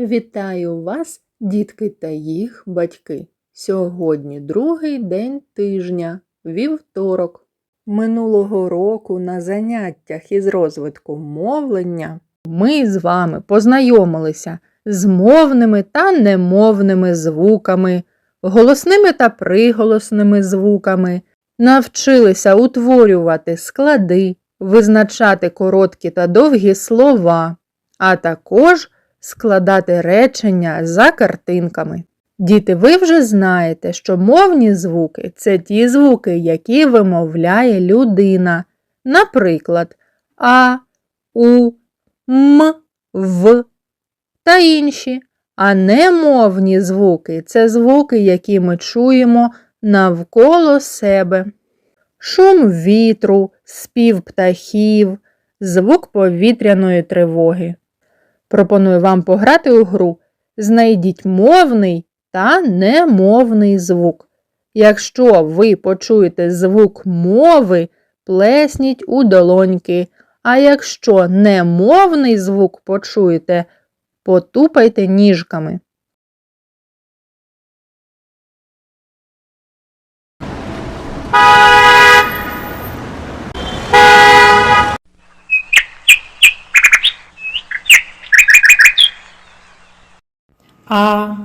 Вітаю вас, дітки та їх батьки. Сьогодні другий день тижня, вівторок. Минулого року на заняттях із розвитку мовлення ми з вами познайомилися з мовними та немовними звуками, голосними та приголосними звуками, навчилися утворювати склади, визначати короткі та довгі слова, а також складати речення за картинками. Діти, ви вже знаєте, що мовні звуки це ті звуки, які вимовляє людина. Наприклад, А, У, М, В та інші. А немовні звуки це звуки, які ми чуємо навколо себе. Шум вітру, спів птахів, звук повітряної тривоги. Пропоную вам пограти у гру. Знайдіть мовний та немовний звук. Якщо ви почуєте звук мови, плесніть у долоньки. А якщо немовний звук почуєте, потупайте ніжками. А.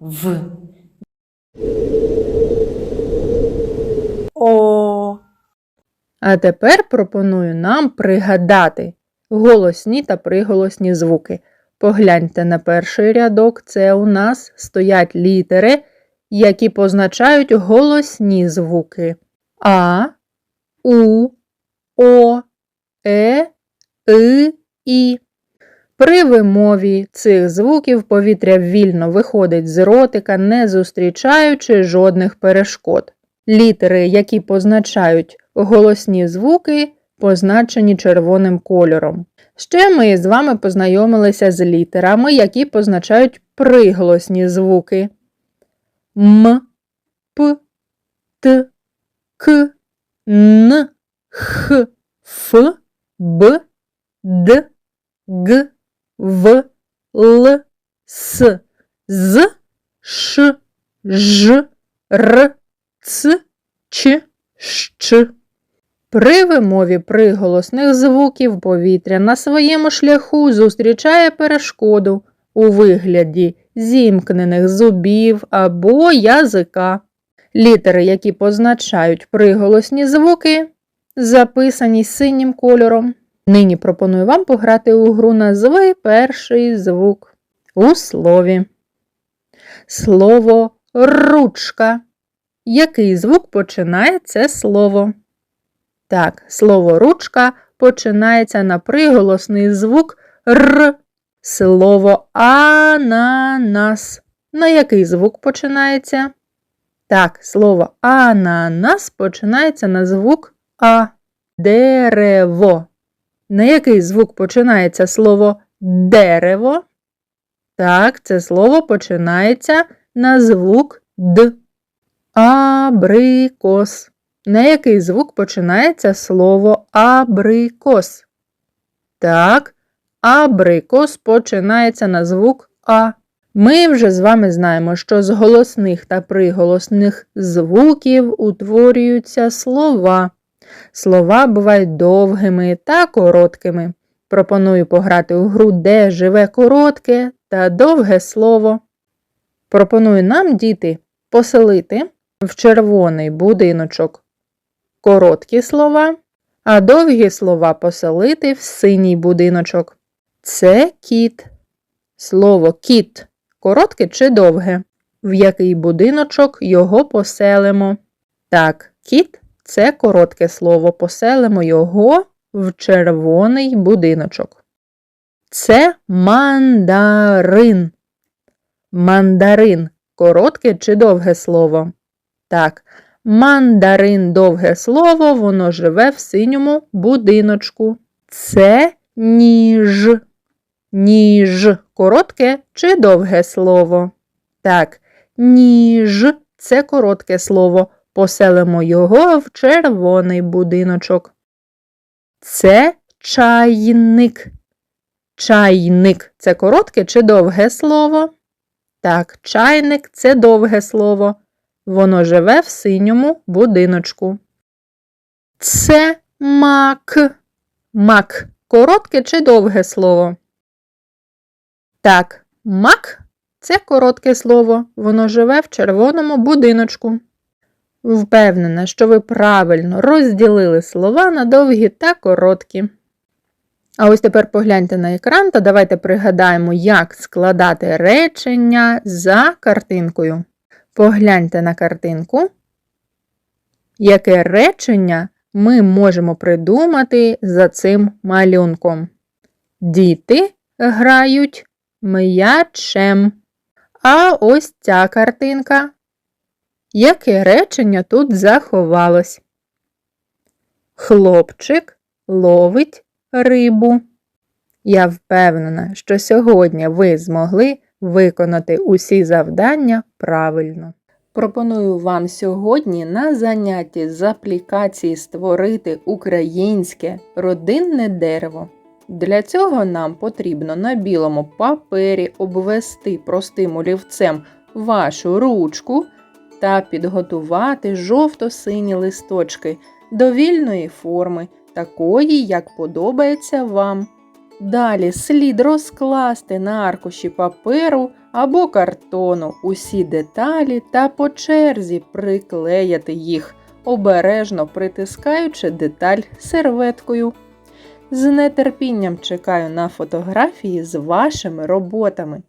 В. О. А тепер пропоную нам пригадати голосні та приголосні звуки. Погляньте на перший рядок, це у нас стоять літери, які позначають голосні звуки. А, У, О, Е, И, І. При вимові цих звуків повітря вільно виходить з ротика, не зустрічаючи жодних перешкод. Літери, які позначають голосні звуки, позначені червоним кольором. Ще ми з вами познайомилися з літерами, які позначають приголосні звуки М, П, Т, К, Н, Х, Ф, Б, Д, Г, В, Л, С, З, Ш, Ж, Р, Ц, Ч, Щ. При вимові приголосних звуків повітря на своєму шляху зустрічає перешкоду у вигляді зімкнених зубів або язика. Літери, які позначають приголосні звуки, записані синім кольором. Нині пропоную вам пограти у гру назви перший звук у слові. Слово ручка. Який звук починає це слово? Так, слово ручка починається на приголосний звук Р. Слово ананас. На який звук починається? Так, слово ананас починається на звук А. Дерево. На який звук починається слово дерево? Так, це слово починається на звук Д. Абрикос. На який звук починається слово абрикос? Так, абрикос починається на звук А. Ми вже з вами знаємо, що з голосних та приголосних звуків утворюються слова. Слова бувають довгими та короткими. Пропоную пограти у гру, де живе коротке та довге слово. Пропоную нам, діти, поселити в червоний будиночок короткі слова, а довгі слова поселити в синій будиночок. Це кіт. Слово кіт коротке чи довге? В який будиночок його поселимо? Так, кіт це коротке слово. Поселимо його в червоний будиночок. Це мандарин. Мандарин коротке чи довге слово? Так, мандарин довге слово, воно живе в синьому будиночку. Це ніж. Ніж коротке чи довге слово? Так, ніж це коротке слово. Поселимо його в червоний будиночок. Це чайник. Чайник це коротке чи довге слово? Так, чайник це довге слово. Воно живе в синьому будиночку. Це мак. Мак коротке чи довге слово? Так, мак це коротке слово. Воно живе в червоному будиночку. Впевнена, що ви правильно розділили слова на довгі та короткі. А ось тепер погляньте на екран та давайте пригадаємо, як складати речення за картинкою. Погляньте на картинку. Яке речення ми можемо придумати за цим малюнком? Діти грають м'ячем. А ось ця картинка. Яке речення тут заховалось? Хлопчик ловить рибу. Я впевнена, що сьогодні ви змогли виконати усі завдання правильно. Пропоную вам сьогодні на занятті з аплікації створити українське родинне дерево. Для цього нам потрібно на білому папері обвести простим олівцем вашу ручку та підготувати жовто-сині листочки довільної форми, такої, як подобається вам. Далі слід розкласти на аркуші паперу або картону усі деталі та по черзі приклеяти їх, обережно притискаючи деталь серветкою. З нетерпінням чекаю на фотографії з вашими роботами.